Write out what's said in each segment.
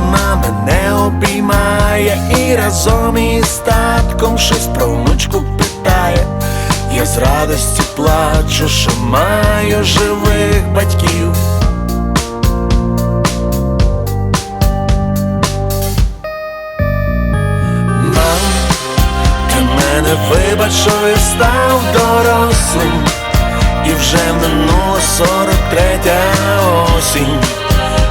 вона мене обіймає і разом із татком щось про внучку питає, я з радості плачу, що маю живих батьків. Мам, ти мене вибач, що я став дорослим, і вже минула сорок третя осінь,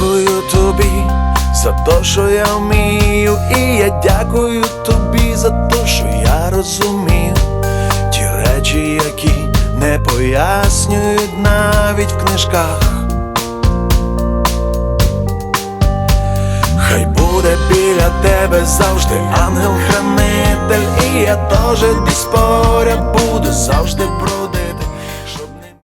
Дякую тобі за те, що я вмію, і я дякую тобі за те, що я розумію ті речі, які не пояснюють навіть в книжках. Хай буде біля тебе завжди ангел-хранитель, і я теж десь поряд буду завжди бродити.